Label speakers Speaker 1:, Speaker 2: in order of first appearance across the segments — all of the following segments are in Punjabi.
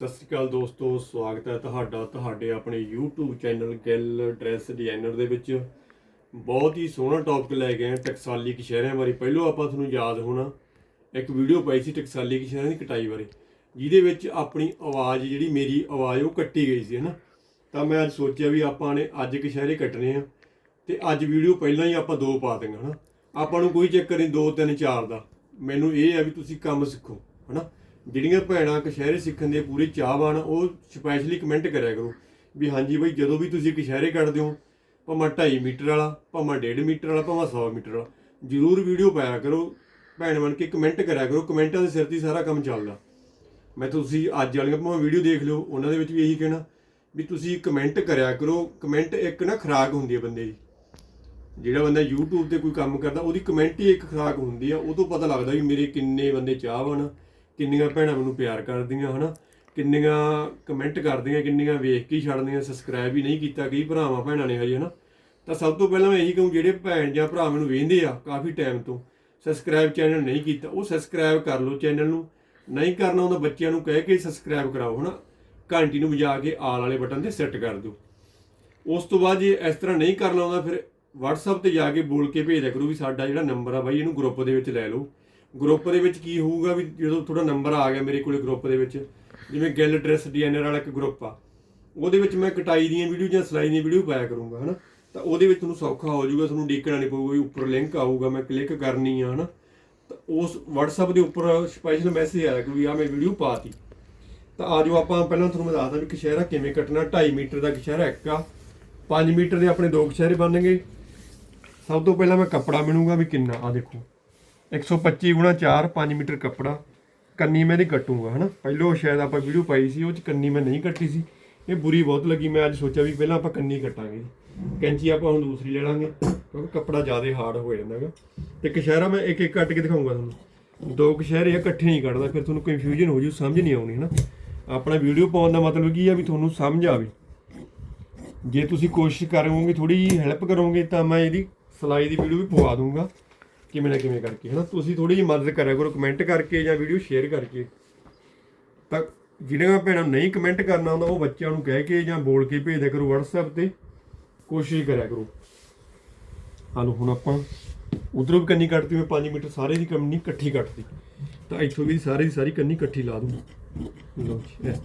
Speaker 1: ਸਤਿ ਸ਼੍ਰੀ ਅਕਾਲ ਦੋਸਤੋ, ਸਵਾਗਤ ਹੈ ਤੁਹਾਡਾ ਤੁਹਾਡੇ ਆਪਣੇ YouTube channel Gill dress designer ਦੇ ਵਿੱਚ। ਬਹੁਤ ਹੀ ਸੋਹਣਾ ਟੌਪਿਕ ਲੈ ਕੇ ਆਏ ਟਕਸਾਲੀ ਕਸ਼ਹਿਰਿਆਂ ਬਾਰੇ। ਪਹਿਲੋਂ ਆਪਾਂ ਤੁਹਾਨੂੰ ਯਾਦ ਹੋਣਾ, ਇੱਕ ਵੀਡੀਓ ਪਾਈ ਸੀ ਟਕਸਾਲੀ ਕਸ਼ਹਿਰਿਆਂ ਦੀ ਕਟਾਈ ਬਾਰੇ, ਜਿਹਦੇ ਵਿੱਚ ਆਪਣੀ ਆਵਾਜ਼ ਜਿਹੜੀ ਮੇਰੀ ਆਵਾਜ਼ ਉਹ ਕੱਟੀ ਗਈ ਸੀ, ਹਨਾ? ਤਾਂ ਮੈਂ ਅੱਜ ਸੋਚਿਆ ਵੀ ਆਪਾਂ ਨੇ ਅੱਜ ਕਸ਼ਹਿਰੇ ਕੱਟਣੇ ਆ ਤੇ ਅੱਜ ਵੀਡੀਓ ਪਹਿਲਾਂ ਹੀ ਆਪਾਂ ਦੋ ਪਾ ਦਿੰਗੇ ਹਨਾ? ਆਪਾਂ ਨੂੰ ਕੋਈ ਚੱਕਰ ਨਹੀਂ, ਦੋ ਤਿੰਨ ਚਾਰ ਦਾ। ਮੈਨੂੰ ਇਹ ਆ ਵੀ ਤੁਸੀਂ ਕੰਮ ਸਿੱਖੋ, ਹਨਾ? ਜਿਹੜੀਆਂ ਭੈਣਾਂ ਕਸ਼ਹਿਰੇ ਸਿੱਖਣ ਦੇ ਪੂਰੇ ਚਾਹਵਾਨ, ਉਹ ਸਪੈਸ਼ਲੀ ਕਮੈਂਟ ਕਰਿਆ ਕਰੋ ਵੀ ਹਾਂਜੀ ਬਈ, ਜਦੋਂ ਵੀ ਤੁਸੀਂ ਕਸ਼ਹਿਰੇ ਕੱਢਦੇ ਹੋ, ਭਾਵੇਂ 2.5 ਮੀਟਰ ਵਾਲਾ, ਭਾਵੇਂ 1.5 ਮੀਟਰ ਵਾਲਾ, ਭਾਵੇਂ 100 ਮੀਟਰ ਵਾਲਾ, ਜਰੂਰ ਵੀਡੀਓ ਪਾਇਆ ਕਰੋ। ਭੈਣ ਬਣ ਕੇ ਕਮੈਂਟ ਕਰਿਆ ਕਰੋ। ਕਮੈਂਟਾਂ ਦੇ ਸਿਰ ਤੇ ਸਾਰਾ ਕੰਮ ਚੱਲਦਾ। ਮੈਂ ਤੁਸੀਂ ਅੱਜ ਵਾਲੀਆਂ ਭਾਵੇਂ ਵੀਡੀਓ ਦੇਖ ਲਿਓ, ਉਹਨਾਂ ਦੇ ਵਿੱਚ ਵੀ ਇਹੀ ਕਹਿਣਾ ਵੀ ਤੁਸੀਂ ਕਮੈਂਟ ਕਰਿਆ ਕਰੋ। ਕਮੈਂਟ ਇੱਕ ਨਾ ਖੁਰਾਕ ਹੁੰਦੀ ਹੈ ਬੰਦੇ ਦੀ। ਜਿਹੜਾ ਬੰਦਾ YouTube ਤੇ ਕੋਈ ਕੰਮ ਕਰਦਾ, ਉਹਦੀ ਕਮੈਂਟ ਹੀ ਇੱਕ ਖੁਰਾਕ ਹੁੰਦੀ ਆ। ਉਹ ਤੋਂ ਪਤਾ ਲੱਗਦਾ ਵੀ ਮੇਰੇ ਕਿੰਨੇ ਬੰਦੇ ਚਾਹਵਾਨ ਕਿੰਨੀਆਂ ਭੈਣਾਂ ਮੈਨੂੰ ਪਿਆਰ ਕਰਦੀਆਂ, ਹਨਾ? ਕਿੰਨੀਆਂ ਕਮੈਂਟ ਕਰਦੀਆਂ, ਕਿੰਨੀਆਂ ਵੇਖ ਕੇ ਹੀ ਛੱਡਦੀਆਂ ਸਬਸਕ੍ਰਾਈਬ ਹੀ ਨਹੀਂ ਕੀਤਾ, ਕਈ ਭਰਾਵਾਂ ਭੈਣਾਂ ਨੇ ਹਜੇ, ਹਨਾ? ਤਾਂ ਸਭ ਤੋਂ ਪਹਿਲਾਂ ਮੈਂ ਇਹੀ ਕਹੂੰ, ਜਿਹੜੇ ਭੈਣ ਜਾਂ ਭਰਾ ਮੈਨੂੰ ਵੇਖਦੇ ਆ ਕਾਫੀ ਟਾਈਮ ਤੋਂ ਸਬਸਕ੍ਰਾਈਬ ਚੈਨਲ ਨਹੀਂ ਕੀਤਾ, ਉਹ ਸਬਸਕ੍ਰਾਈਬ ਕਰ ਲਓ ਚੈਨਲ ਨੂੰ। ਨਹੀਂ ਕਰਨਾ ਹੁੰਦਾ, ਬੱਚਿਆਂ ਨੂੰ ਕਹਿ ਕੇ ਸਬਸਕ੍ਰਾਈਬ ਕਰਾਓ, ਹਨਾ? ਘੰਟੀ ਨੂੰ ਵਜਾ ਕੇ ਆਲ ਵਾਲੇ ਬਟਨ ਤੇ ਸੈੱਟ ਕਰ ਦਿਓ। ਉਸ ਤੋਂ ਬਾਅਦ ਜੇ ਇਸ ਤਰ੍ਹਾਂ ਨਹੀਂ ਕਰਨਾ ਆਉਂਦਾ ਫਿਰ WhatsApp ਤੇ ਜਾ ਕੇ ਬੋਲ ਕੇ ਭੇਜ ਦਿਆ ਕਰੋ ਵੀ ਸਾਡਾ ਜਿਹੜਾ ਨੰਬਰ ਆ ਬਾਈ, ਇਹਨੂੰ ਗਰੁੱਪ ਦੇ ਵਿੱਚ ਲੈ ਲਓ। ਗਰੁੱਪ ਦੇ ਵਿੱਚ ਕੀ ਹੋਊਗਾ ਵੀ ਜਦੋਂ ਤੁਹਾਡਾ ਨੰਬਰ ਆ ਗਿਆ ਮੇਰੇ ਕੋਲੇ ਗਰੁੱਪ ਦੇ ਵਿੱਚ, ਜਿਵੇਂ ਗਿੱਲ ਡਰੈਸ ਡਿਜ਼ਾਈਨਰ ਵਾਲਾ ਇੱਕ ਗਰੁੱਪ ਆ, ਉਹਦੇ ਵਿੱਚ ਮੈਂ ਕਟਾਈ ਦੀਆਂ ਵੀਡੀਓ ਜਾਂ ਸਿਲਾਈ ਦੀਆਂ ਵੀਡੀਓ ਪਾਇਆ ਕਰੂੰਗਾ, ਹਨਾ? ਤਾਂ ਉਹਦੇ ਵਿੱਚ ਤੁਹਾਨੂੰ ਸੌਖਾ ਹੋ ਜਾਊਗਾ, ਤੁਹਾਨੂੰ ਡੀਕਣਾ ਨਹੀਂ ਪਊਗਾ, ਵੀ ਉੱਪਰ ਲਿੰਕ ਆਊਗਾ, ਮੈਂ ਕਲਿੱਕ ਕਰਨੀ ਆ, ਹਨਾ? ਤਾਂ ਉਸ WhatsApp ਦੇ ਉੱਪਰ ਸਪੈਸ਼ਲ ਮੈਸੇਜ ਆਇਆ ਕਿ ਵੀ ਆ ਮੈਂ ਵੀਡੀਓ ਪਾਤੀ ਤਾਂ। ਆਜੋ ਆਪਾਂ ਪਹਿਲਾਂ ਤੁਹਾਨੂੰ ਮੈਂ ਦੱਸਦਾ ਵੀ ਕਸ਼ਹਿਰਾ ਕਿਵੇਂ ਕੱਟਣਾ 2.5 ਮੀਟਰ ਦਾ ਕਸ਼ਹਿਰਾ ਇੱਕ ਆ 5 ਮੀਟਰ ਦੇ ਆਪਣੇ ਦੋ ਕਸ਼ਹਿਰੇ ਬਣਨਗੇ ਸਭ ਤੋਂ ਪਹਿਲਾਂ ਮੈਂ ਕੱਪੜਾ ਮਿਣੂਗਾ ਵੀ ਕਿੰਨਾ ਆ ਦੇਖੋ। 125 ਗੁਣਾ 4 5 ਮੀਟਰ ਕੱਪੜਾ, ਕੰਨੀ ਮੈਂ ਇਹਦੀ ਕੱਟੂਗਾ, ਹਨਾ? ਪਹਿਲੋਂ ਸ਼ਾਇਦ ਆਪਾਂ ਵੀਡੀਓ ਪਾਈ ਸੀ, ਉਹ ਚ ਕੰਨੀ ਮੈਂ ਨਹੀਂ ਕੱਟੀ ਸੀ। ਇਹ ਬੁਰੀ ਬਹੁਤ ਲੱਗੀ, ਮੈਂ ਅੱਜ ਸੋਚਿਆ ਵੀ ਪਹਿਲਾਂ ਆਪਾਂ ਕੰਨੀ ਕੱਟਾਂਗੇ। ਕੈਂਚੀ ਆਪਾਂ ਹੁਣ ਦੂਸਰੀ ਲੈ ਲਾਂਗੇ, ਕਿਉਂਕਿ ਕੱਪੜਾ ਜ਼ਿਆਦਾ ਹਾਰਡ ਹੋ ਜਾਂਦਾਗਾ ਤੇ ਕਸ਼ਹਿਰਾ ਮੈਂ ਇੱਕ ਇੱਕ ਕੱਟ ਕੇ ਦਿਖਾਉਂਗਾ ਤੁਹਾਨੂੰ। ਦੋ ਕਸ਼ਹਿਰੇ ਆ, ਇਕੱਠੇ ਨਹੀਂ ਕੱਟਦਾ, ਫਿਰ ਤੁਹਾਨੂੰ ਕਨਫਿਊਜ਼ਨ ਹੋ ਜੂ, ਸਮਝ ਨਹੀਂ ਆਉਣੀ, ਹਨਾ? ਆਪਣਾ ਵੀਡੀਓ ਪਾਉਣ ਦਾ ਮਤਲਬ ਕੀ ਆ ਵੀ ਤੁਹਾਨੂੰ ਸਮਝ ਆਵੇ। ਜੇ ਤੁਸੀਂ ਕੋਸ਼ਿਸ਼ ਕਰੋਗੇ ਥੋੜੀ ਜਿਹੀ ਹੈਲਪ ਕਰੋਗੇ, ਤਾਂ ਮੈਂ ਇਹਦੀ ਸਲਾਈ ਦੀ ਵੀਡੀਓ ਵੀ ਪਵਾ ਦੂੰਗਾ। ਕਿਵੇਂ ਨਾ ਕਿਵੇਂ ਕਰਕੇ, ਹਨਾ? ਤੁਸੀਂ ਥੋੜੀ ਜਿਹੀ ਮਦਦ ਕਰਿਆ ਕਰੋ ਕਮੈਂਟ ਕਰਕੇ ਜਾਂ ਵੀਡੀਓ ਸ਼ੇਅਰ ਕਰਕੇ। ਤਾਂ ਜਿਹੜੀਆਂ ਭੈਣਾਂ ਨੂੰ ਨਹੀਂ ਕਮੈਂਟ ਕਰਨਾ ਆਉਂਦਾ ਉਹ ਬੱਚਿਆਂ ਨੂੰ ਕਹਿ ਕੇ ਜਾਂ ਬੋਲ ਕੇ ਭੇਜ ਦਿਆ ਕਰੋ WhatsApp ਤੇ। ਕੋਸ਼ਿਸ਼ ਕਰਿਆ ਕਰੋ। ਹਾਲੋ, ਹੁਣ ਆਪਾਂ ਉਧਰੋਂ ਵੀ ਕੰਨੀ ਕੱਟਦੀ ਮੈਂ 5 ਮੀਟਰ ਸਾਰੇ ਦੀ ਕੰਨੀ ਇਕੱਠੀ ਕੱਟਦੀ ਤਾਂ ਇੱਥੋਂ ਵੀ ਸਾਰੇ ਦੀ ਸਾਰੀ ਕੰਨੀ ਇਕੱਠੀ ਲਾ ਦੂੰ। ਲਓ ਇਸ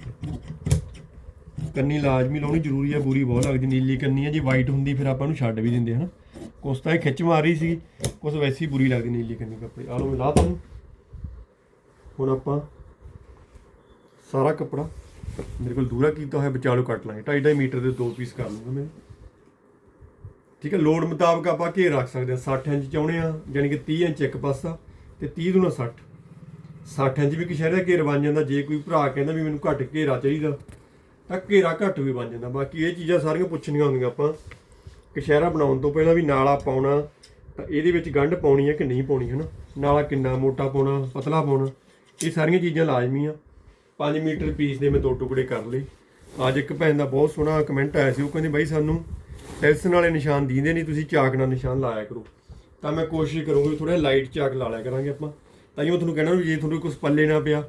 Speaker 1: ਕੰਨੀ ਲਾਜ਼ਮੀ ਲਾਉਣੀ ਜ਼ਰੂਰੀ ਹੈ ਬੁਰੀ ਬਹੁਤ ਲੱਗਦੀ, ਨੀਲੀ ਕੰਨੀ ਹੈ ਜੇ ਵਾਈਟ ਹੁੰਦੀ, ਫਿਰ ਆਪਾਂ ਨੂੰ ਛੱਡ ਵੀ ਦਿੰਦੇ, ਹਨ? ਕੁਛ ਤਾਂ ਇਹ ਖਿੱਚ ਮਾਰੀ ਸੀ। ਕੁਛ ਵੈਸੀ ਬੁਰੀ ਲੱਗਦੀ ਨੀਲੀ ਕੰਨੀ ਕੱਪੜੇ। ਆਹ ਲਓ ਮੈਂ ਲਾ ਦਾਂ ਹੁਣ ਆਪਾਂ ਸਾਰਾ ਕੱਪੜਾ ਮੇਰੇ ਕੋਲ ਦੂਰਾ ਕੀਤਾ ਹੋਇਆ, ਵਿਚਾਲੋ ਕੱਟ ਲਾਂਗੇ। 2.5 ਮੀਟਰ ਦੇ ਦੋ ਪੀਸ ਕਰ ਲੂੰਗਾ ਮੈਂ। ਠੀਕ ਹੈ ਲੋਡ ਮੁਤਾਬਕ ਆਪਾਂ ਘੇਰ ਰੱਖ ਸਕਦੇ ਹਾਂ। 60 ਇੰਚ ਚਾਹੁੰਦੇ ਆ ਯਾਨੀ ਕਿ 30 ਇੰਚ ਇੱਕ ਪਾਸਾ ਤੇ 30 ਦੂਣਾ 60 60 ਇੰਚ ਵੀ ਕਸ਼ਹਿਰੇ ਦਾ ਘੇਰ ਬਣ ਜਾਂਦਾ। ਜੇ ਕੋਈ ਭਰਾ ਕਹਿੰਦਾ ਵੀ ਮੈਨੂੰ ਘੱਟ ਘੇਰਾ ਚਾਹੀਦਾ, ਤਾਂ ਘੇਰਾ ਘੱਟ ਵੀ ਬਣ ਜਾਂਦਾ। ਬਾਕੀ ਇਹ ਚੀਜ਼ਾਂ ਸਾਰੀਆਂ ਪੁੱਛਣੀਆਂ ਹੁੰਦੀਆਂ ਆਪਾਂ। ਕਸ਼ਹਿਰਾ ਬਣਾਉਣ ਤੋਂ ਪਹਿਲਾਂ ਵੀ ਨਾਲਾ ਪਾਉਣਾ ਤਾਂ ਇਹਦੇ ਵਿੱਚ ਗੰਢ ਪਾਉਣੀ ਹੈ ਕਿ ਨਹੀਂ ਪਾਉਣੀ ਹੈ ਨਾ ਨਾਲਾ ਕਿੰਨਾ, ਮੋਟਾ ਪਾਉਣਾ, ਪਤਲਾ ਪਾਉਣਾ, ਇਹ ਸਾਰੀਆਂ ਚੀਜ਼ਾਂ ਲਾਜ਼ਮੀ ਆ। 5 ਮੀਟਰ ਪੀਸ ਦੇ ਮੈਂ ਦੋ ਟੁਕੜੇ ਕਰ ਲਏ। ਅੱਜ ਇੱਕ ਭੈਣ ਦਾ ਬਹੁਤ ਸੋਹਣਾ ਕਮੈਂਟ ਆਇਆ ਸੀ, ਉਹ ਕਹਿੰਦੇ, ਬਾਈ, ਸਾਨੂੰ ਟੈਲਸਨ ਵਾਲੇ ਨਿਸ਼ਾਨ ਦੀਂਦੇ ਨਹੀਂ, ਤੁਸੀਂ ਚਾਕ ਨਾਲ ਨਿਸ਼ਾਨ ਲਾਇਆ ਕਰੋ। ਤਾਂ ਮੈਂ ਕੋਸ਼ਿਸ਼ ਕਰੂੰਗੀ ਥੋੜਾ ਲਾਈਟ ਚਾਕ ਲਾ ਲਿਆ ਕਰਾਂਗੇ ਆਪਾਂ। ਤਾਂ ਹੀ ਉਹ ਤੁਹਾਨੂੰ ਕਹਿਣਾ ਵੀ ਜੇ ਤੁਹਾਨੂੰ ਕੁਝ ਪੱਲੇ ਨਾ ਪਿਆ,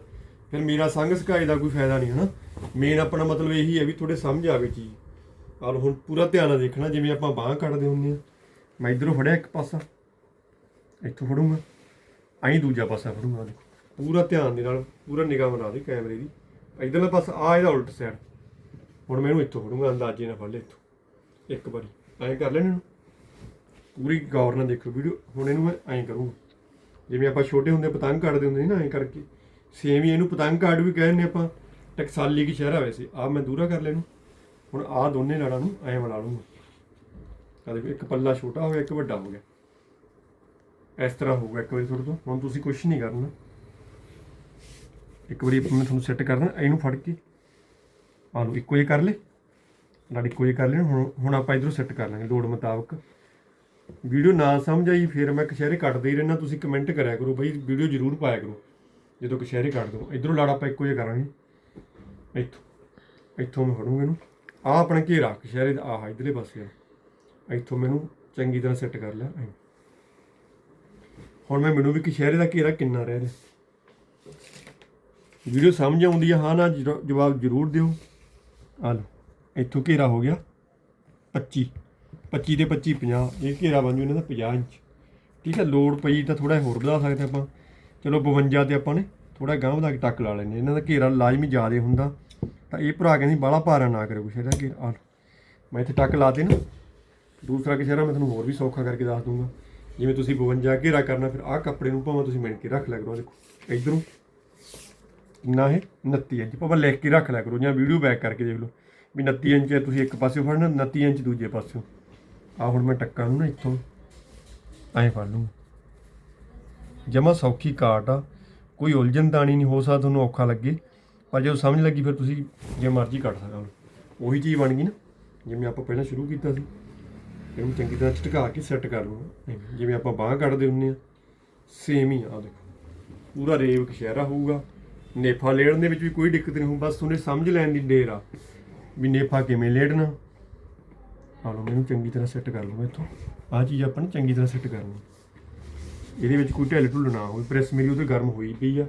Speaker 1: ਫਿਰ ਮੇਰਾ ਸੰਗ ਸਕਾਈ ਦਾ ਕੋਈ ਫਾਇਦਾ ਨਹੀਂ, ਹਨਾ? ਮੇਨ ਆਪਣਾ ਮਤਲਬ ਇਹੀ ਹੈ ਵੀ ਥੋੜੇ ਸਮਝ ਆਵੇ ਚੀਜ਼। ਆਲ ਹੁਣ ਪੂਰਾ ਧਿਆਨ ਨਾਲ ਦੇਖਣਾ, ਜਿਵੇਂ ਆਪਾਂ ਬਾਹ ਕੱਢਦੇ ਹੁੰਦੇ ਆ ਮੈਂ ਇਧਰੋਂ ਫੜਿਆ ਇੱਕ ਪਾਸਾ। ਇੱਥੋਂ ਫੜੂੰਗਾ। ਐਂ ਦੂਜਾ ਪਾਸਾ ਫੜੂੰਗਾ ਦੇਖੋ। ਪੂਰਾ ਧਿਆਨ ਦੇ ਨਾਲ, ਪੂਰਾ ਨਿਗਾਹ ਬਣਾ ਦੇ ਕੈਮਰੇ ਦੀ। ਇਧਰਲਾ ਪਾਸਾ ਆ ਇਹਦਾ ਉਲਟ ਸਾਈਡ ਹੁਣ ਮੈਂ ਇਹਨੂੰ ਇੱਥੋਂ ਫੜੂੰਗਾ, ਅੰਦਾਜ਼ੇ ਨਾਲ ਫੜ ਲੈ ਇੱਥੋਂ। ਇੱਕ ਵਾਰੀ, ਐਂ ਕਰ ਲੈਣ ਇਹਨੂੰ। ਪੂਰੀ ਗੌਰ ਨਾਲ ਦੇਖੋ ਵੀਡੀਓ। ਹੁਣ ਇਹਨੂੰ ਮੈਂ ਐਂ ਕਰੂੰਗਾ। ਜਿਵੇਂ ਆਪਾਂ ਛੋਟੇ ਹੁੰਦੇ ਪਤੰਗ ਕੱਢਦੇ ਹੁੰਦੇ ਸੀ ਨਾ, ਐਂ ਕਰਕੇ। ਸੇਮ ਹੀ ਇਹਨੂੰ ਪਤੰਗ ਕਾਰਡ ਵੀ ਕਹਿੰਦੇ ਆਪਾਂ। ਟਕਸਾਲੀ ਕੀ ਸ਼ਹਿਰਾ ਵੈਸੇ। ਆ ਮੈਂ ਦੂਰਾ ਕਰ ਲੈਨੂੰ ਹੁਣ ਆ ਦੋਨੇ ਨਾੜਾਂ ਨੂੰ ਐਂ ਬਣਾ ਲੂੰਗਾ ਆ ਦੇਖੋ ਇੱਕ ਪੱਲਾ ਛੋਟਾ ਹੋ ਗਿਆ ਇੱਕ ਵੱਡਾ ਹੋ ਗਿਆ। ਇਸ ਤਰ੍ਹਾਂ ਹੋਊਗਾ ਇੱਕ ਵਾਰੀ ਤੁਹਾਡੇ ਤੋਂ। ਹੁਣ ਤੁਸੀਂ ਕੁਝ ਨਹੀਂ ਕਰਨਾ। ਇੱਕ ਵਾਰੀ ਮੈਂ ਤੁਹਾਨੂੰ ਸੈੱਟ ਕਰਦਾ ਇਹਨੂੰ ਫੜ ਕੇ। ਆ ਲਓ, ਇੱਕੋ ਜਿਹਾ ਕਰ ਲੈ ਨਾਲ ਇੱਕੋ ਜਿਹਾ ਕਰ ਲੈਣ। ਹੁਣ ਹੁਣ ਆਪਾਂ ਇਧਰੋਂ ਸੈੱਟ ਕਰ ਲਾਂਗੇ ਲੋੜ ਮੁਤਾਬਕ। ਵੀਡੀਓ ਨਾ ਸਮਝ ਆਈ, ਫਿਰ ਮੈਂ ਕਸ਼ਹਿਰੇ ਕੱਟਦੇ ਹੀ ਰਹਿਣਾ ਤੁਸੀਂ ਕਮੈਂਟ ਕਰਿਆ ਕਰੋ ਬਈ, ਵੀਡੀਓ ਜ਼ਰੂਰ ਪਾਇਆ ਕਰੋ। ਜਦੋਂ ਕਸ਼ਹਿਰੇ ਕੱਟ ਦੋ। ਇਧਰੋਂ ਲੜ ਆਪਾਂ ਇੱਕੋ ਜਿਹਾ ਕਰਾਂਗੇ। ਇੱਥੋਂ। ਇੱਥੋਂ ਮੈਂ ਫੜੂੰਗਾ ਇਹਨੂੰ। ਆ ਆਪਣਾ ਘੇਰਾ ਕਸ਼ਹਿਰੇ ਦਾ। ਆਹ ਇਧਰਲੇ ਪਾਸੇ ਆ ਇੱਥੋਂ ਮੈਨੂੰ ਚੰਗੀ ਤਰ੍ਹਾਂ ਸੈੱਟ ਕਰ ਲਿਆ ਹੁਣ ਮੈਂ ਮੈਨੂੰ ਵੀ ਕਸ਼ਹਿਰੇ ਦਾ ਘੇਰਾ ਕਿੰਨਾ ਰਹਿ ਰਿਹਾ। ਵੀਡੀਓ ਸਮਝ ਆਉਂਦੀ ਆ, ਹਾਂ ਨਾ ਜਵਾਬ ਜ਼ਰੂਰ ਦਿਓ। ਆ ਲਓ, ਇੱਥੋਂ ਘੇਰਾ ਹੋ ਗਿਆ 25 25 ਤੇ 25 50 ਇਹ ਘੇਰਾ ਬਣ ਜੂ ਇਹਨਾਂ ਦਾ 50 ਇੰਚ। ਠੀਕ ਹੈ ਲੋਡ ਪਈ ਤਾਂ ਥੋੜਾ ਹੋਰ ਵਧਾ ਸਕਦੇ ਆਪਾਂ। ਚਲੋ 52 ਤੇ ਆਪਾਂ ਨੇ ਥੋੜਾ ਗਾਂਹ ਵਧਾ ਕੇ ਟੱਕ ਲਾ ਲੈਣੇ ਇਹਨਾਂ ਦਾ ਘੇਰਾ ਲਾਜ਼ਮੀ ਜ਼ਿਆਦਾ ਹੁੰਦਾ। ਤਾਂ ਇਹ ਭਰਾ ਕਹਿੰਦੀ ਬਾਹਲਾ ਭਾਰਾ ਨਾ ਕਰਿਓ, ਕੁਛ ਇਹਦਾ ਘੇਰਾ। ਆ ਮੈਂ ਇੱਥੇ ਟੱਕ ਲਾ ਦੇ ਨਾ ਦੂਸਰਾ ਕਿਸੇ ਦਾ ਮੈਂ ਤੁਹਾਨੂੰ ਹੋਰ ਵੀ ਸੌਖਾ ਕਰਕੇ ਦੱਸ ਦੂੰਗਾ ਜਿਵੇਂ ਤੁਸੀਂ 52 ਘੇਰਾ ਕਰਨਾ, ਫਿਰ ਆਹ ਕੱਪੜੇ ਨੂੰ ਭਾਵੇਂ ਤੁਸੀਂ ਮਿਣ ਕੇ ਰੱਖ ਲਿਆ ਕਰੋ, ਆਹ ਦੇਖੋ, ਇਧਰੋਂ ਕਿੰਨਾ ਹੈ 29 ਇੰਚ, ਭਾਵੇਂ ਲਿਖ ਕੇ ਰੱਖ ਲਿਆ ਕਰੋ ਜਾਂ ਵੀਡੀਓ ਬੈਕ ਕਰਕੇ ਦੇਖ ਲਓ, ਵੀ 29 ਇੰਚ ਤੁਸੀਂ ਇੱਕ ਪਾਸੇ ਫੜਨਾ 29 ਇੰਚ ਦੂਜੇ ਪਾਸੇ ਆ ਹੁਣ ਮੈਂ ਟੱਕਾਂ ਨੂੰ ਨਾ ਇੱਥੋਂ ਐਂ ਫੜ ਲੂੰਗਾ ਜਮਾ ਸੌਖੀ ਕਾਟ ਆ, ਕੋਈ ਉਲਝਣ ਦਾਣੀ ਨਹੀਂ ਹੋ ਸਕਦਾ ਤੁਹਾਨੂੰ ਔਖਾ ਲੱਗੇ, ਪਰ ਜਦੋਂ ਸਮਝ ਲੱਗੀ ਫਿਰ ਤੁਸੀਂ ਜੇ ਮਰਜ਼ੀ ਕੱਟ ਸਕਦਾ ਹੁਣ। ਉਹੀ ਚੀਜ਼ ਬਣ ਗਈ ਨਾ, ਜਿਵੇਂ ਆਪਾਂ ਪਹਿਲਾਂ ਸ਼ੁਰੂ ਕੀਤਾ ਸੀ। ਇਹਨੂੰ ਚੰਗੀ ਤਰ੍ਹਾਂ ਝਟਕਾ ਕੇ ਸੈੱਟ ਕਰ ਲੂੰਗਾ ਜਿਵੇਂ ਆਪਾਂ ਬਾਹ ਕੱਢਦੇ ਹੁੰਨੇ ਆ ਸੇਮ ਹੀ ਆ, ਆਹ ਦੇਖੋ। ਪੂਰਾ ਰੇਵ ਕਸ਼ਹਿਰਾ ਹੋਊਗਾ। ਨੇਫਾ ਲੇੜਨ ਦੇ ਵਿੱਚ ਵੀ ਕੋਈ ਦਿੱਕਤ ਨਹੀਂ ਹੋਊ, ਬਸ ਉਹਨੇ ਸਮਝ ਲੈਣ ਦੀ ਢੇਰ ਆ ਵੀ ਨੇਫਾ ਕਿਵੇਂ ਲੇੜਨਾ। ਆ ਲਓ ਮੈਨੂੰ ਚੰਗੀ ਤਰ੍ਹਾਂ ਸੈੱਟ ਕਰ ਲੂੰਗਾ ਇੱਥੋਂ। ਆਹ ਚੀਜ਼ ਆਪਾਂ ਨੇ ਚੰਗੀ ਤਰ੍ਹਾਂ ਸੈੱਟ ਕਰਨੀ। ਇਹਦੇ ਵਿੱਚ ਕੋਈ ਢਿੱਲ ਢੁੱਲ ਨਾ ਹੋਵੇ ਪ੍ਰੈਸ ਮੇਰੀ ਉਹਦੇ ਗਰਮ ਹੋਈ ਪਈ ਆ।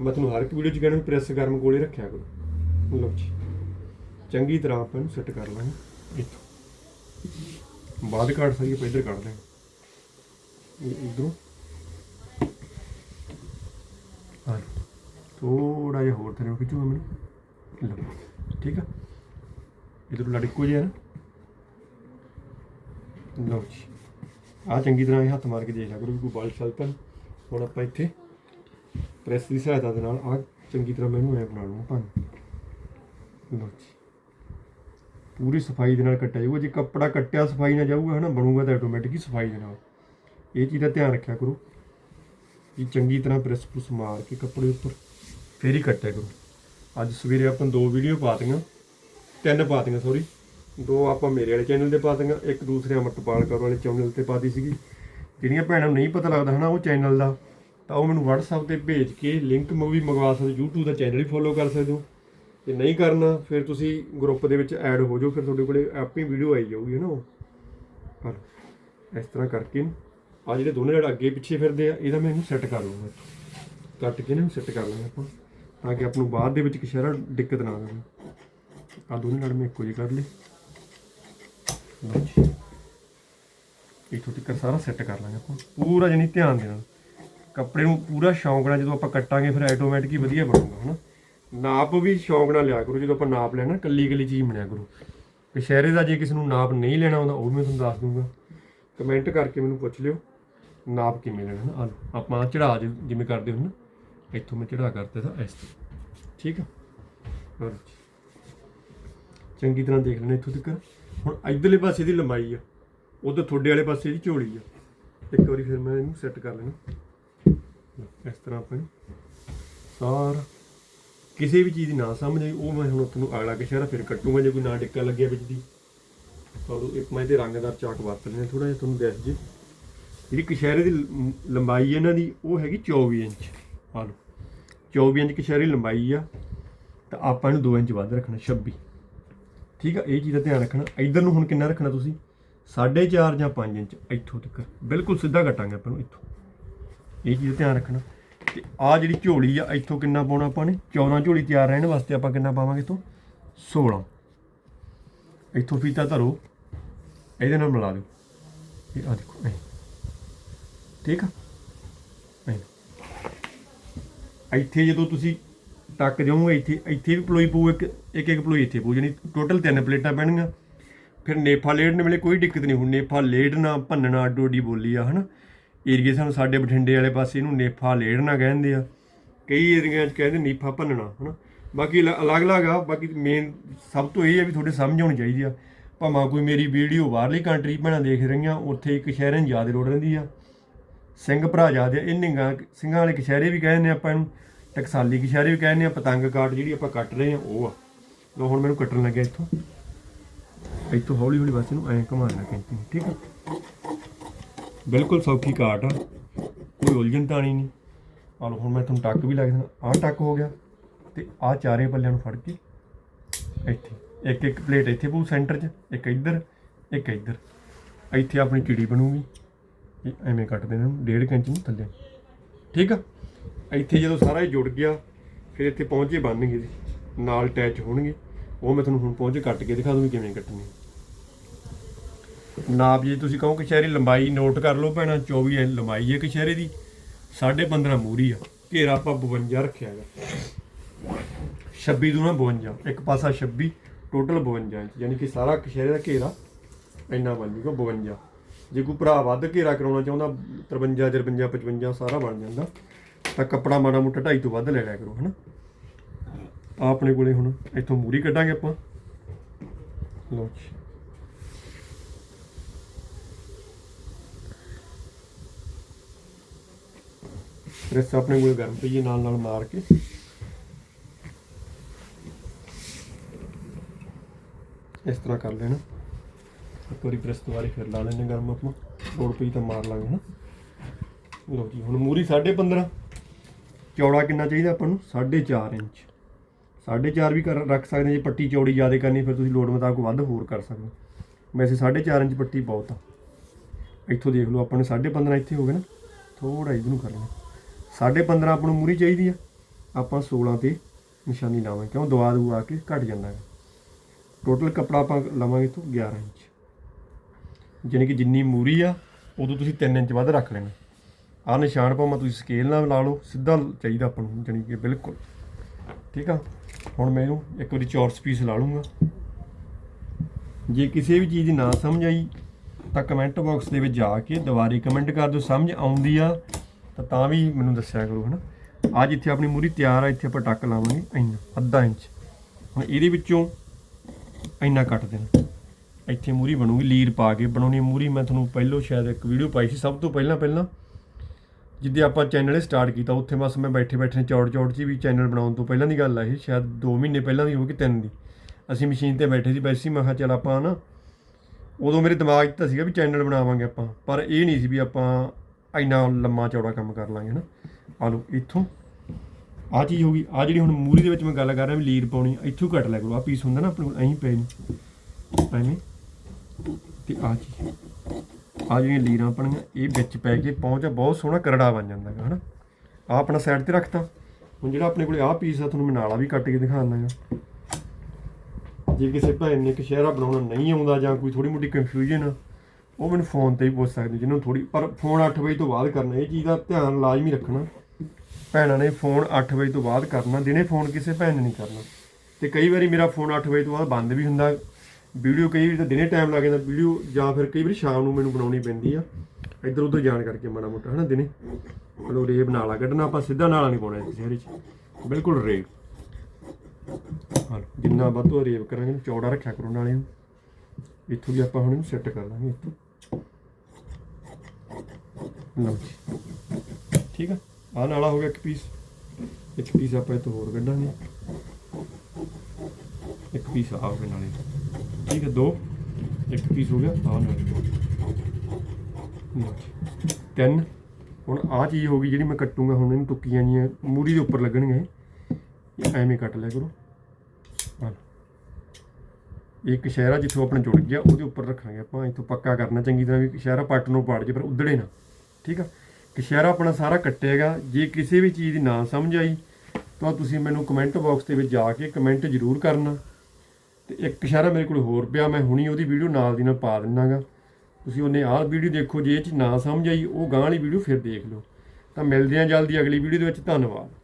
Speaker 1: ਮੈਂ ਤੁਹਾਨੂੰ ਹਰ ਇੱਕ ਵੀਡੀਓ 'ਚ ਕਹਿੰਦਾ ਪ੍ਰੈਸ ਗਰਮ ਕੋਲੇ ਰੱਖਿਆ ਕਰੋ। ਲਓ ਜੀ। ਚੰਗੀ ਤਰ੍ਹਾਂ ਆਪਾਂ ਇਹਨੂੰ ਸੈੱਟ ਕਰ ਲਾਂਗੇ। ਇੱਥੋਂ। ਬਾਅਦ ਕੱਢ ਸਕੀਏ ਆਪਾਂ ਇੱਧਰ ਕੱਢ ਦਾਂਗੇ ਇਧਰੋਂ। ਹਾਂ ਥੋੜਾ ਜਿਹਾ ਹੋਰ ਥੱਲੇ ਨੂੰ ਖਿੱਚੂਗਾ ਮੈਨੂੰ। ਲਓ, ਠੀਕ ਆ? ਇਧਰੋਂ ਲੜ ਜਿਹਾ ਨਾ। ਲਓ ਜੀ। ਆ ਚੰਗੀ ਤਰ੍ਹਾਂ ਇਹ ਹੱਥ ਮਾਰ ਕੇ ਦੇਖ ਲਿਆ ਕਰੋ ਵੀ ਕੋਈ ਬਲ ਛਲ ਤਾਂ ਹੁਣ ਆਪਾਂ ਇੱਥੇ ਪ੍ਰੈਸ ਦੀ ਸਹਾਇਤਾ ਦੇ ਨਾਲ ਆ ਚੰਗੀ ਤਰ੍ਹਾਂ ਮੈਨੂੰ ਐ ਬਣਾ ਲਵਾਂ ਭਾਵੇਂ ਲਓ ਜੀ। ਪੂਰੀ ਸਫ਼ਾਈ ਦੇ ਨਾਲ ਕੱਟਿਆ ਜਾਊਗਾ, ਜੇ ਕੱਪੜਾ ਕੱਟਿਆ ਸਫ਼ਾਈ ਨਾਲ ਜਾਊਗਾ, ਹਨਾ, ਬਣੂਗਾ ਤਾਂ ਆਟੋਮੈਟਿਕ ਹੀ ਸਫ਼ਾਈ ਦੇ ਨਾਲ। ਇਹ ਚੀਜ਼ ਦਾ ਧਿਆਨ ਰੱਖਿਆ ਕਰੋ। ਕਿ ਚੰਗੀ ਤਰ੍ਹਾਂ ਪ੍ਰੈਸ ਪ੍ਰੈਸ ਮਾਰ ਕੇ ਕੱਪੜੇ ਉੱਪਰ ਫੇਰ ਹੀ ਕੱਟਿਆ ਕਰੋ। ਅੱਜ ਸਵੇਰੇ ਆਪਾਂ ਦੋ ਵੀਡੀਓ ਪਾਤੀਆਂ ਤਿੰਨ ਪਾਤੀਆਂ ਸੌਰੀ ਦੋ ਆਪਾਂ ਮੇਰੇ ਵਾਲੇ ਚੈਨਲ ਤੇ ਪਾਤੀਆਂ ਇੱਕ ਦੂਸਰੇ ਅਮਰਤਪਾਲ ਕੌਰ ਵਾਲੇ ਚੈਨਲ ਤੇ ਪਾਤੀ ਸੀਗੀ। ਜਿਹੜੀਆਂ ਭੈਣਾਂ ਨੂੰ ਨਹੀਂ ਪਤਾ ਲੱਗਦਾ ਹਨਾ ਉਹ ਚੈਨਲ ਦਾ, ਤਾਂ ਉਹ ਮੈਨੂੰ WhatsApp ਤੇ ਭੇਜ ਕੇ ਲਿੰਕ ਮੂਵੀ ਮੰਗਵਾ ਸਕਦੇ, YouTube ਦਾ ਚੈਨਲ ਵੀ ਫੋਲੋ ਕਰ ਸਕਦੇ ਹੋ। ਜੇ ਨਹੀਂ ਕਰਨਾ, ਫਿਰ ਤੁਸੀਂ ਗਰੁੱਪ ਦੇ ਵਿੱਚ ਐਡ ਹੋ ਜਾਓ, ਫਿਰ ਤੁਹਾਡੇ ਕੋਲੇ ਆਪੇ ਵੀਡੀਓ ਆਈ ਜਾਊਗੀ, ਹੈ ਨਾ ਉਹ? ਪਰ ਇਸ ਤਰ੍ਹਾਂ ਕਰਕੇ ਆ ਜਿਹੜੇ ਦੋਨੇ ਜਿਹੜਾ ਅੱਗੇ ਪਿੱਛੇ ਫਿਰਦੇ ਆ, ਇਹਦਾ ਮੈਂ ਇਹਨੂੰ ਸੈੱਟ ਕਰ ਲਵਾਂਗਾ। ਇੱਥੋਂ। ਕੱਟ ਕੇ ਨਾ ਇਹਨੂੰ ਸੈੱਟ ਕਰ ਲਾਂਗੇ ਆਪਾਂ, ਤਾਂ ਕਿ ਆਪਾਂ ਨੂੰ ਬਾਅਦ ਦੇ ਵਿੱਚ ਕਿਸੇ ਤਰ੍ਹਾਂ ਦਿੱਕਤ ਨਾ ਆਵੇ। ਆ ਦੋਨੇ ਨਾਲ ਮੈਂ ਇੱਕੋ ਜਿਹੇ ਕਰ ਲਈ ਲਓ ਜੀ। ਇੱਥੋਂ ਤੱਕ ਸਾਰਾ ਸੈੱਟ ਕਰ ਲਾਂਗੇ ਆਪਾਂ, ਪੂਰਾ ਜਣੀ ਧਿਆਨ ਦੇ ਨਾਲ। ਕੱਪੜੇ ਨੂੰ ਪੂਰਾ ਸ਼ੌਂਕ ਨਾਲ ਜਦੋਂ ਆਪਾਂ ਕੱਟਾਂਗੇ, ਫਿਰ ਆਟੋਮੈਟਿਕ ਹੀ ਵਧੀਆ ਬਣੂਗਾ ਹਨਾ ਨਾਪ ਵੀ ਸ਼ੌਂਕ ਨਾਲ ਲਿਆ ਕਰੋ, ਜਦੋਂ ਆਪਾਂ ਨਾਪ ਲੈਣਾ, ਕੱਲੀ ਕੱਲੀ ਚੀਜ਼ ਬਣਿਆ ਕਰੋ। ਕਸ਼ਹਿਰੇ ਦਾ ਜੇ ਕਿਸੇ ਨੂੰ ਨਾਪ ਨਹੀਂ ਲੈਣਾ ਆਉਂਦਾ ਉਹ ਵੀ ਮੈਂ ਤੁਹਾਨੂੰ ਦੱਸ ਦੂੰਗਾ। ਕਮੈਂਟ ਕਰਕੇ ਮੈਨੂੰ ਪੁੱਛ ਲਿਓ, ਨਾਪ ਕਿਵੇਂ ਲੈਣਾ ਨਾ। ਆਹ ਆਪਾਂ ਚੜਾ ਜਿਵੇਂ ਕਰਦੇ ਹੁੰਦੇ ਨਾ, ਇੱਥੋਂ ਮੈਂ ਚੜਾ ਕਰਤੇ ਤਾਂ ਇਸ ਤਰ੍ਹਾਂ ਠੀਕ ਆ? ਆਹ ਚੰਗੀ ਤਰ੍ਹਾਂ ਦੇਖ ਲੈਣਾ ਇੱਥੋਂ ਤੱਕ। ਹੁਣ ਇਧਰਲੇ ਪਾਸੇ ਦੀ ਲੰਬਾਈ ਆ, ਉਧਰ ਤੁਹਾਡੇ ਵਾਲੇ ਪਾਸੇ ਦੀ ਝੋਲੀ ਆ। ਇੱਕ ਵਾਰੀ ਫਿਰ ਮੈਂ ਇਹਨੂੰ ਸੈੱਟ ਕਰ ਲੈਣਾ। ਇਸ ਤਰ੍ਹਾਂ ਆਪਾਂ ਸਾਰਾ ਕਿਸੇ ਵੀ ਚੀਜ਼ ਦੀ ਨਾ ਸਮਝ ਆਈ, ਉਹ ਮੈਂ ਹੁਣ ਤੁਹਾਨੂੰ ਅਗਲਾ ਕਿਸ਼ਾਰਾ ਫਿਰ ਕੱਟੂਗਾ, ਜੇ ਕੋਈ ਨਾ ਟਿੱਕਾ ਲੱਗਿਆ ਵਿੱਚ ਦੀ। ਔਰ ਇੱਕ ਮੈਂ ਇਹਦੇ ਰੰਗਦਾਰ ਚਾਕ ਵਰਤ ਲੈਣਾ ਥੋੜਾ ਜਿਹਾ ਤੁਹਾਨੂੰ ਦੱਸ ਜੇ ਜਿਹੜੀ ਕਸ਼ਹਿਰੇ ਦੀ ਲ- ਲੰਬਾਈ ਇਹਨਾਂ ਦੀ, ਉਹ ਹੈਗੀ 24 ਇੰਚ। ਆ ਲਓ 24 ਇੰਚ ਕਸ਼ਹਿਰੇ ਲੰਬਾਈ ਆ, ਤਾਂ ਆਪਾਂ ਇਹਨੂੰ 2 ਇੰਚ ਵੱਧ ਰੱਖਣਾ 26 ਠੀਕ ਆ, ਇਹ ਚੀਜ਼ ਦਾ ਧਿਆਨ ਰੱਖਣਾ। ਇਧਰ ਨੂੰ ਹੁਣ ਕਿੰਨਾ ਰੱਖਣਾ ਤੁਸੀਂ? 4.5 ਜਾਂ 5 ਇੰਚ, ਇੱਥੋਂ ਤੱਕ। ਬਿਲਕੁਲ ਸਿੱਧਾ ਕੱਟਾਂਗੇ ਆਪਾਂ ਨੂੰ ਇੱਥੋਂ। ਇਹ ਚੀਜ਼ ਦਾ ਧਿਆਨ ਰੱਖਣਾ। ਤੇ ਆ ਜਿਹੜੀ ਝੋਲੀ ਆ, ਇੱਥੋਂ ਕਿੰਨਾ ਪਾਉਣਾ ਆਪਾਂ ਨੇ? 14 ਝੋਲੀ ਤਿਆਰ ਰਹਿਣ ਵਾਸਤੇ ਆਪਾਂ ਕਿੰਨਾ ਪਾਵਾਂਗੇ ਤੋਂ 16 ਇੱਥੋਂ ਫੀਤਾ ਧਰੋ। ਇਹਦੇ ਨਾਲ ਮਿਲਾ ਦਿਓ। ਇਹ ਆ ਦੇਖੋ ਐਂ ਠੀਕ ਆ? ਇੱਥੇ ਜਦੋਂ ਤੁਸੀਂ ਟੱਕ ਜਾਓਗੇ, ਇੱਥੇ ਇੱਥੇ ਵੀ ਪਲੋਈ ਪਊ, ਇੱਕ ਇੱਕ ਇੱਕ ਪਲੋਈ ਇੱਥੇ ਪਊ ਜਾਨੀ ਟੋਟਲ ਤਿੰਨ ਪਲੇਟਾਂ ਪੈਣਗੀਆਂ। ਫਿਰ ਨੇਫਾ ਲੇੜਨ ਵੇਲੇ ਕੋਈ ਦਿੱਕਤ ਨਹੀਂ ਹੁਣ ਨੇਫਾ ਲੇੜਨਾ ਭੰਨਣਾ ਅੱਡੋ ਅੱਡੀ ਬੋਲੀ ਆ, ਹਨਾ? ਏਰੀਏ ਸਾਨੂੰ ਸਾਡੇ ਬਠਿੰਡੇ ਵਾਲੇ ਪਾਸੇ ਇਹਨੂੰ ਨੇਫਾ ਲੇੜਨਾ ਕਹਿੰਦੇ ਆ। ਕਈ ਏਰੀਆ 'ਚ ਕਹਿੰਦੇ ਨੀਫਾ ਭੰਨਣਾ, ਹਨਾ। ਬਾਕੀ ਅਲ- ਅਲੱਗ-ਅਲੱਗ ਆ, ਬਾਕੀ ਮੇਨ ਸਭ ਤੋਂ ਇਹ ਆ ਵੀ ਤੁਹਾਡੇ ਸਮਝ ਆਉਣੀ ਚਾਹੀਦੀ ਆ। ਭਾਵੇਂ ਕੋਈ ਮੇਰੀ ਵੀਡੀਓ ਬਾਹਰਲੀ ਕੰਟਰੀ ਭੈਣਾਂ ਦੇਖ ਰਹੀਆਂ, ਉੱਥੇ ਇੱਕ ਸ਼ਹਿਰਾਂ 'ਚ ਜ਼ਿਆਦਾ ਲੋੜ ਰਹਿੰਦੀ ਆ। ਸਿੰਘ ਭਰਾ ਜਿਆਦੇ ਇਹ ਨਿੰਗਾ, ਸਿੰਘਾਂ ਵਾਲੇ ਕਸ਼ਹਿਰੇ ਵੀ ਕਹਿੰਦੇ ਆਪਾਂ ਇਹਨੂੰ, ਟਕਸਾਲੀ ਕਸ਼ਹਿਰੇ ਵੀ ਕਹਿੰਦੇ ਆ, ਪਤੰਗ ਕਾਟ ਜਿਹੜੀ ਆਪਾਂ ਕੱਟ ਰਹੇ ਆ, ਉਹ ਆ। ਲੋ ਹੁਣ ਮੈਨੂੰ ਕੱਟਣ ਲੱਗਿਆ ਇੱਥੋਂ। ਇੱਥੋਂ ਹੌਲੀ ਹੌਲੀ ਬਸ ਇਹਨੂੰ ਐਂ ਘੁਮਾ ਕਹਿੰਦੇ ਠੀਕ ਆ। ਬਿਲਕੁਲ ਸੌਖੀ ਕਾਟ ਆ। ਕੋਈ ਉਲਝਣ ਤਾਣੀ ਨਹੀਂ ਆ ਹੁਣ ਮੈਂ ਤੁਹਾਨੂੰ ਟੱਕ ਵੀ ਲੱਗ ਦੇਣਾ ਆਹ ਟੱਕ ਹੋ ਗਿਆ ਤੇ ਆਹ ਚਾਰੇ ਪੱਲਿਆਂ ਨੂੰ ਫੜ ਕੇ ਇੱਥੇ ਇੱਕ ਇੱਕ ਪਲੇਟ ਇੱਥੇ ਪਊ ਸੈਂਟਰ 'ਚ ਇੱਕ ਇੱਧਰ ਇੱਕ ਇੱਧਰ। ਇੱਥੇ ਆਪਣੀ ਚਿੜੀ ਬਣੂਗੀ। ਇਹ ਐਵੇਂ ਕੱਟ ਦੇਣਾ ਇਹਨੂੰ ਡੇਢ ਕੁ ਇੰਚ ਨੂੰ ਥੱਲੇ। ਠੀਕ ਆ? ਇੱਥੇ ਜਦੋਂ ਸਾਰਾ ਇਹ ਜੁੜ ਗਿਆ ਫਿਰ ਇੱਥੇ ਪਹੁੰਚੇ ਬਣਨਗੇ ਇਹਦੇ, ਨਾਲ ਅਟੈਚ ਹੋਣਗੇ। ਉਹ ਮੈਂ ਤੁਹਾਨੂੰ ਹੁਣ ਪਹੁੰਚੇ ਕੱਟ ਕੇ ਦਿਖਾ ਦੂੰਗੀ ਕਿਵੇਂ ਕੱਟਣੀ ਨਾਪ ਜੇ ਤੁਸੀਂ ਕਹੋ ਕਚਹਿਰੀ ਲੰਬਾਈ ਨੋਟ ਕਰ ਲਓ ਭੈਣਾ 24 ਇੰਚ ਲੰਬਾਈ ਹੈ ਕਚਹਿਰੀ ਦੀ 15.5 ਮੂਰੀ ਆ। ਘੇਰਾ ਆਪਾਂ 52 ਰੱਖਿਆ ਹੈਗਾ। 26 ਦੂਣਾ 52 ਇੱਕ ਪਾਸਾ 26 ਟੋਟਲ 52 ਇੰਚ, ਯਾਨੀ ਕਿ ਸਾਰਾ ਕਸ਼ਹਿਰੇ ਦਾ ਘੇਰਾ ਇੰਨਾ ਬਣ ਜੂਗਾ 52 ਜੇ ਕੋਈ ਭਰਾ ਵੱਧ ਘੇਰਾ ਕਰਾਉਣਾ ਚਾਹੁੰਦਾ 53 53 55 ਸਾਰਾ ਬਣ ਜਾਂਦਾ, ਤਾਂ ਕੱਪੜਾ ਮਾੜਾ ਮੋਟਾ ਢਾਈ ਤੋਂ ਵੱਧ ਲੈ ਲਿਆ ਕਰੋ, ਹਨਾ? ਆ ਆਪਣੇ ਕੋਲੇ ਹੁਣ ਇੱਥੋਂ ਮੂਰੀ ਕੱਢਾਂਗੇ ਆਪਾਂ। ਲਓ ਜੀ। ਪ੍ਰੈਸ ਆਪਣੇ ਕੋਲ ਗਰਮ ਪਈ ਨਾਲ ਨਾਲ ਮਾਰ ਕੇ। ਇਸ ਤਰ੍ਹਾਂ ਕਰ ਲੈਣਾ। ਇੱਕ ਵਾਰੀ ਪ੍ਰੈਸ ਦੁਬਾਰੇ ਫਿਰ ਲਾ ਲੈਣੇ ਗਰਮ ਆਪਾਂ। ਲੋੜ ਪਈ ਤਾਂ ਮਾਰ ਲਾਂਗੇ ਨਾ ਲਓ ਜੀ, ਹੁਣ ਮੂਰੀ 15.5 ਚੌੜਾ ਕਿੰਨਾ ਚਾਹੀਦਾ ਆਪਾਂ ਨੂੰ? 4.5 ਇੰਚ। 4.5 ਵੀ ਕਰ ਰੱਖ ਸਕਦੇ ਜੇ ਪੱਟੀ ਚੌੜੀ ਜ਼ਿਆਦਾ ਕਰਨੀ, ਫਿਰ ਤੁਸੀਂ ਲੋੜ ਮੁਤਾਬਕ ਵੱਧ ਹੋਰ ਕਰ ਸਕਦੇ ਹੋ। ਵੈਸੇ 4.5 ਇੰਚ ਪੱਟੀ ਬਹੁਤ ਆ। ਇੱਥੋਂ ਦੇਖ ਲਓ, ਆਪਾਂ ਨੂੰ 15.5 ਇੱਥੇ ਹੋ ਗਿਆ ਨਾ। ਥੋੜਾ ਇਹਨੂੰ ਨੂੰ ਕਰ ਲੈਣਾ 15.5 ਆਪਾਂ ਨੂੰ ਮੂਰੀ ਚਾਹੀਦੀ ਆ। ਆਪਾਂ 16 ਤੇ ਨਿਸ਼ਾਨੀ ਲਾਵਾਂਗੇ। ਕਿਉਂ? ਦਵਾ ਦੂ ਆ ਕੇ ਘਟ ਜਾਂਦਾ ਹੈ। ਟੋਟਲ ਕੱਪੜਾ ਆਪਾਂ ਲਵਾਂਗੇ ਤੋਂ 11 ਇੰਚ। ਜਾਣੀ ਕਿ ਜਿੰਨੀ ਮੂਰੀ ਆ, ਉਦੋਂ ਤੁਸੀਂ 3 ਇੰਚ ਵੱਧ ਰੱਖ ਲੈਣਾ। ਆ ਨਿਸ਼ਾਨ ਭਾਵੇਂ ਤੁਸੀਂ ਸਕੇਲ ਨਾਲ ਲਾ ਲਓ, ਸਿੱਧਾ ਚਾਹੀਦਾ ਆਪਾਂ ਨੂੰ, ਜਾਣੀ ਕਿ ਬਿਲਕੁਲ। ਠੀਕ ਆ? ਹੁਣ ਮੈਂ ਇਹਨੂੰ ਇੱਕ ਵਾਰੀ ਚੌਰਸ ਪੀਸ ਲਾ ਲੂੰਗਾ। ਜੇ ਕਿਸੇ ਵੀ ਚੀਜ਼ ਦੀ ਨਾ ਸਮਝ ਆਈ, ਤਾਂ ਕਮੈਂਟ ਬਾਕਸ ਦੇ ਵਿੱਚ ਜਾ ਕੇ ਦੁਬਾਰੇ ਕਮੈਂਟ ਕਰ ਦਿਓ। ਸਮਝ ਆਉਂਦੀ ਆ ਤਾਂ ਤਾਂ ਵੀ ਮੈਨੂੰ ਦੱਸਿਆ ਕਰੋ, ਹਨਾ? ਆ ਜਿੱਥੇ ਆਪਣੀ ਮੂਰੀ ਤਿਆਰ ਆ, ਇੱਥੇ ਆਪਾਂ ਟੱਕ ਲਾਵਾਂਗੇ ਇੰਨਾ, ਅੱਧਾ ਇੰਚ। ਹੁਣ ਇਹਦੇ ਵਿੱਚੋਂ ਇੰਨਾ ਕੱਟ ਦੇਣਾ। ਇੱਥੇ ਮੂਰੀ ਬਣੂਗੀ, ਲੀਰ ਪਾ ਕੇ ਬਣਾਉਣੀ ਮੂਰੀ। ਮੈਂ ਤੁਹਾਨੂੰ ਪਹਿਲਾਂ ਸ਼ਾਇਦ ਇੱਕ ਵੀਡੀਓ ਪਾਈ ਸੀ, ਸਭ ਤੋਂ ਪਹਿਲਾਂ ਪਹਿਲਾਂ। ਜਿੱਦੇ ਆਪਾਂ ਚੈਨਲ ਸਟਾਰਟ ਕੀਤਾ, ਉੱਥੇ ਬਸ ਮੈਂ ਬੈਠੇ ਬੈਠੇ ਚੌੜ ਚੌੜ 'ਚ ਵੀ ਚੈਨਲ ਬਣਾਉਣ ਤੋਂ ਪਹਿਲਾਂ ਦੀ ਗੱਲ ਆ ਇਹ, ਸ਼ਾਇਦ 2 ਮਹੀਨੇ ਪਹਿਲਾਂ ਦੀ ਹੋਊਗੀ, ਤਿੰਨ ਦੀ। ਅਸੀਂ ਮਸ਼ੀਨ ਤੇ ਬੈਠੇ ਸੀ ਵੈਸੇ ਮੈਂ ਕਿਹਾ ਚੱਲ ਆਪਾਂ ਨਾ, ਉਦੋਂ ਮੇਰੇ ਦਿਮਾਗ 'ਚ ਤਾਂ ਸੀਗਾ ਵੀ ਚੈਨਲ ਬਣਾਵਾਂਗੇ ਆਪਾਂ। ਪਰ ਇਹ ਨਹੀਂ ਸੀ ਵੀ ਆਪਾਂ ਇੰਨਾ ਲੰਮਾ ਚੌੜਾ ਕੰਮ ਕਰ ਲਾਂਗੇ ਨਾ ਆ ਲਓ, ਇੱਥੋਂ। ਆ ਚੀਜ਼ ਹੋ ਗਈ। ਆ ਜਿਹੜੀ ਹੁਣ ਮੂਰੀ ਦੇ ਵਿੱਚ ਮੈਂ ਗੱਲ ਕਰ ਰਿਹਾ ਵੀ ਲੀਰ ਪਾਉਣੀ, ਇੱਥੋਂ ਕੱਟ ਲਿਆ ਕਰੋ। ਆ ਪੀਸ ਹੁੰਦਾ ਨਾ ਆਪਣੇ ਕੋਲ, ਐਂ ਪਏ ਨੇ ਐਵੇਂ। ਤੇ ਆ ਚੀਜ਼। ਆ ਜਿਹੜੀਆਂ ਲੀਰਾਂ ਆਪਣੀਆਂ ਇਹ ਵਿੱਚ ਪੈ ਕੇ ਪਹੁੰਚਾ ਬਹੁਤ ਸੋਹਣਾ ਕਰੜਾ ਬਣ ਜਾਂਦਾ ਹੈ ਹਨਾ? ਆ ਆਪਣਾ ਸਾਈਡ ਤੇ ਰੱਖਤਾ। ਹੁਣ ਜਿਹੜਾ ਆਪਣੇ ਕੋਲੇ ਆ ਪੀਸ ਆ, ਤੁਹਾਨੂੰ ਮੈਂ ਨਾਲਾ ਵੀ ਕੱਟ ਕੇ ਦਿਖਾਉਂਦਾ ਹੈਗਾ। ਜੇ ਕਿਸੇ ਭੈਣ ਨੇ ਕਸ਼ਹਿਰਾ ਬਣਾਉਣਾ ਨਹੀਂ ਆਉਂਦਾ ਜਾਂ ਕੋਈ ਥੋੜੀ ਮੋਟੀ ਕਨਫਿਊਜ਼ਨ ਆ ਉਹ ਮੈਨੂੰ ਫੋਨ ਤੇ ਹੀ ਪੁੱਛ ਸਕਦੇ ਜਿਹਨੂੰ ਥੋੜੀ ਪਰ ਫੋਨ 8 ਵਜੇ ਤੋਂ ਬਾਅਦ ਕਰਨਾ, ਇਹ ਚੀਜ਼ ਦਾ ਧਿਆਨ ਲਾਜ਼ਮੀ ਰੱਖਣਾ। ਭੈਣਾਂ ਨੇ ਫੋਨ 8 ਵਜੇ ਤੋਂ ਬਾਅਦ ਕਰਨਾ, ਦਿਨੇ ਫੋਨ ਕਿਸੇ ਭੈਣ ਨੇ ਨਹੀਂ ਕਰਨਾ। ਤੇ ਕਈ ਵਾਰੀ ਮੇਰਾ ਫੋਨ 8 ਵਜੇ ਤੋਂ ਬਾਅਦ ਬੰਦ ਵੀ ਹੁੰਦਾ। ਵੀਡੀਓ ਕਈ ਵਾਰੀ ਤਾਂ ਦਿਨੇ ਟਾਈਮ ਲੱਗ ਜਾਂਦਾ, ਵੀਡੀਓ ਜਾਂ ਫਿਰ ਕਈ ਵਾਰੀ ਸ਼ਾਮ ਨੂੰ ਮੈਨੂੰ ਬਣਾਉਣੀ ਪੈਂਦੀ ਆ। ਇੱਧਰ ਉੱਧਰ ਜਾਣ ਕਰਕੇ ਮਾੜਾ ਮੋਟਾ, ਹਨਾ ਦਿਨੇ? ਚਲੋ ਰੇਬ ਨਾਲਾ ਕੱਢਣਾ, ਆਪਾਂ ਸਿੱਧਾ ਨਾਲਾ ਨਹੀਂ ਪਾਉਣਾ ਇਸ ਸ਼ਹਿਰ 'ਚ ਬਿਲਕੁਲ ਰੇਬ ਹਾਂ ਜਿੰਨਾ ਵੱਧ ਤੋਂ ਰੇਬ ਕਰਾਂਗੇ, ਚੌੜਾ ਰੱਖਿਆ ਕਰੋ ਨਾਲੇ ਨੂੰ। ਇੱਥੋਂ ਵੀ ਆਪਾਂ ਹੁਣ ਇਹਨੂੰ ਸੈੱਟ ਕਰ ਲਾਂਗੇ, ਇੱਥੋਂ। ਠੀਕ ਆ? ਆ ਨਾਲਾ ਹੋ ਗਿਆ ਇੱਕ ਪੀਸ ਇੱਕ ਪੀਸ ਆਪਾਂ ਇਹ ਤੋਂ ਹੋਰ ਕੱਢਾਂਗੇ। ਇੱਕ ਪੀਸ ਆ ਹੋ ਗਿਆ ਨਾਲੇ। ਠੀਕ ਹੈ ਦੋ। ਇੱਕ ਪੀਸ ਹੋ ਗਿਆ ਆ ਨਾਲੇ ਲਓ ਜੀ। ਤਿੰਨ। ਹੁਣ ਆ ਚੀਜ਼ ਹੋ ਗਈ ਜਿਹੜੀ ਮੈਂ ਕੱਟੂਗਾ, ਹੁਣ ਇਹਨੂੰ ਟੁੱਕੀਆਂ ਜੀਆਂ ਮੂਰੀ ਦੇ ਉੱਪਰ ਲੱਗਣਗੇ ਇਹ। ਐਵੇਂ ਕੱਟ ਲਿਆ ਕਰੋ। ਆਹ ਇੱਕ ਸ਼ਹਿਰਾ ਜਿੱਥੋਂ ਆਪਣਾ ਜੁੜ ਗਿਆ, ਉਹਦੇ ਉੱਪਰ ਰੱਖਾਂਗੇ ਆਪਾਂ। ਇੱਥੋਂ ਪੱਕਾ ਕਰਨਾ, ਚੰਗੀ ਤਰ੍ਹਾਂ ਵੀ ਸ਼ਹਿਰਾ ਪੱਟ ਨੂੰ ਪਾੜ ਜੇ, ਪਰ ਉਧੜੇ ਨਾ। ਠੀਕ ਆ? ਕਸ਼ਹਿਰਾ ਆਪਣਾ ਸਾਰਾ ਕੱਟੇਗਾ ਜੇ ਕਿਸੇ ਵੀ ਚੀਜ਼ ਦੀ ਨਾ ਸਮਝ ਆਈ, ਤਾਂ ਤੁਸੀਂ ਮੈਨੂੰ ਕਮੈਂਟ ਬਾਕਸ ਦੇ ਵਿੱਚ ਜਾ ਕੇ ਕਮੈਂਟ ਜ਼ਰੂਰ ਕਰਨਾ। ਤੇ ਇੱਕ ਕਸ਼ਹਿਰਾ ਮੇਰੇ ਕੋਲ ਹੋਰ ਪਿਆ, ਮੈਂ ਹੁਣੀ ਉਹਦੀ ਵੀਡੀਓ ਨਾਲ ਦੀ ਨਾਲ ਪਾ ਦਿੰਨਾਗਾ। ਤੁਸੀਂ ਉਹਨੇ ਆਹ ਵੀਡੀਓ ਦੇਖੋ, ਜੇ ਇਹ ਚ ਨਾ ਸਮਝ ਆਈ, ਉਹ ਗਾਂ ਵਾਲੀ ਵੀਡੀਓ ਫਿਰ ਦੇਖ ਲਓ। ਤਾਂ ਮਿਲਦੇ ਹਾਂ ਜਲਦੀ ਅਗਲੀ ਵੀਡੀਓ ਦੇ ਵਿੱਚ। ਧੰਨਵਾਦ।